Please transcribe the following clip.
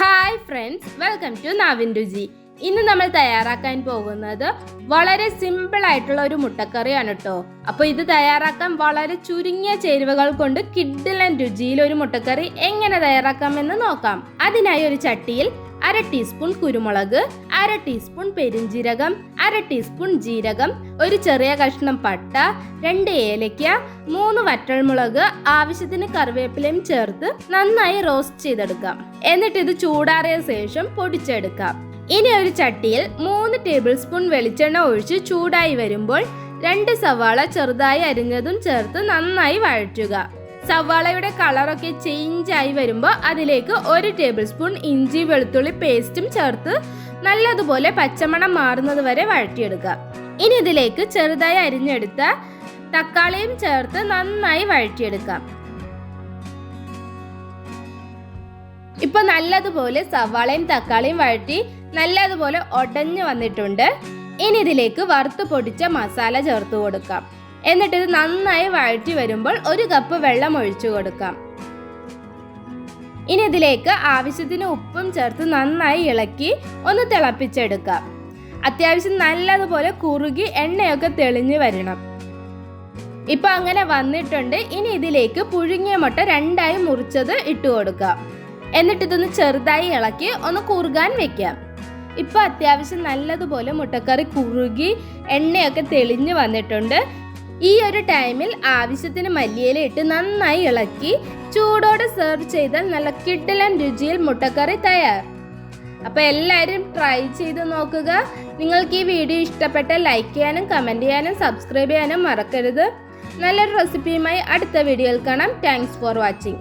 Hi friends welcome to നാവിൻ രുചി ഇന്ന് നമ്മൾ തയ്യാറാക്കാൻ പോകുന്നത് വളരെ സിമ്പിൾ ആയിട്ടുള്ള ഒരു മുട്ടക്കറിയാണ് കേട്ടോ അപ്പോൾ ഇത് തയ്യാറാക്കാൻ വളരെ ചുരുങ്ങിയ ചേരുവകൾ കൊണ്ട് കിഡിലൻ രുചിയിൽ ഒരു മുട്ടക്കറി എങ്ങനെ തയ്യാറാക്കാമെന്ന് നോക്കാം. അതിനായി ഒരു ചട്ടിയിൽ അര ടീസ്പൂൺ കുരുമുളക് അര ടീസ്പൂൺ പെരിഞ്ജീരകം അര ടീസ്പൂൺ ജീരകം ഒരു ചെറിയ കഷ്ണം പട്ട രണ്ട് ഏലയ്ക്ക മൂന്ന് വറ്റൽമുളക് ആവശ്യത്തിന് കറിവേപ്പിലയും ചേർത്ത് നന്നായി റോസ്റ്റ് ചെയ്തെടുക്കാം. എന്നിട്ട് ഇത് ചൂടാറിയ ശേഷം പൊടിച്ചെടുക്കാം. ഇനി ഒരു ചട്ടിയിൽ മൂന്ന് ടേബിൾ സ്പൂൺ വെളിച്ചെണ്ണ ഒഴിച്ച് ചൂടായി വരുമ്പോൾ രണ്ട് സവാള ചെറുതായി അരിഞ്ഞതും ചേർത്ത് നന്നായി വഴറ്റുക. സവാളയുടെ കളറൊക്കെ ചേഞ്ച് ആയി വരുമ്പോൾ അതിലേക്ക് ഒരു ടേബിൾ സ്പൂൺ ഇഞ്ചി വെളുത്തുള്ളി പേസ്റ്റും ചേർത്ത് നല്ലതുപോലെ പച്ചമണം മാറുന്നത് വരെ വഴറ്റിയെടുക്കുക. ഇനി ഇതിലേക്ക് ചെറുതായി അരിഞ്ഞെടുത്ത തക്കാളിയും ചേർത്ത് നന്നായി വഴറ്റിയെടുക്കാം ഇപ്പൊ നല്ലതുപോലെ സവാളയും തക്കാളിയും വഴറ്റി നല്ലതുപോലെ ഒടഞ്ഞു വന്നിട്ടുണ്ട്. ഇനി ഇതിലേക്ക് വറുത്ത് പൊടിച്ച മസാല ചേർത്ത് കൊടുക്കാം. എന്നിട്ട് ഇത് നന്നായി വഴറ്റി വരുമ്പോൾ ഒരു കപ്പ് വെള്ളം ഒഴിച്ചു കൊടുക്കാം. ഇനി ഇതിലേക്ക് ആവശ്യത്തിന് ഉപ്പും ചേർത്ത് നന്നായി ഇളക്കി ഒന്ന് തിളപ്പിച്ചെടുക്കാം. അത്യാവശ്യം നല്ലതുപോലെ കുറുകി എണ്ണയൊക്കെ തെളിഞ്ഞു വരണം. ഇപ്പൊ അങ്ങനെ വന്നിട്ടുണ്ട്. ഇനി ഇതിലേക്ക് പുഴുങ്ങിയ മുട്ട രണ്ടായി മുറിച്ചത് ഇട്ട് കൊടുക്കാം. എന്നിട്ട് ഇതൊന്ന് ചെറുതായി ഇളക്കി ഒന്ന് കുറുകാൻ വെക്കാം. ഇപ്പൊ അത്യാവശ്യം നല്ലതുപോലെ മുട്ടക്കറി കുറുകി എണ്ണയൊക്കെ തെളിഞ്ഞു വന്നിട്ടുണ്ട്. ഈ ഒരു ടൈമിൽ ആവശ്യത്തിന് മല്ലിയില ഇട്ട് നന്നായി ഇളക്കി ചൂടോടെ സെർവ് ചെയ്താൽ നല്ല കിഡിലൻ രുചിയിൽ മുട്ടക്കറി തയ്യാർ. അപ്പോൾ എല്ലാവരും ട്രൈ ചെയ്ത് നോക്കുക. നിങ്ങൾക്ക് ഈ വീഡിയോ ഇഷ്ടപ്പെട്ട ലൈക്ക് ചെയ്യാനും കമന്റ് ചെയ്യാനും സബ്സ്ക്രൈബ് ചെയ്യാനും മറക്കരുത്. നല്ലൊരു റെസിപ്പിയുമായി അടുത്ത വീഡിയോയിൽ കാണാം. Thanks for watching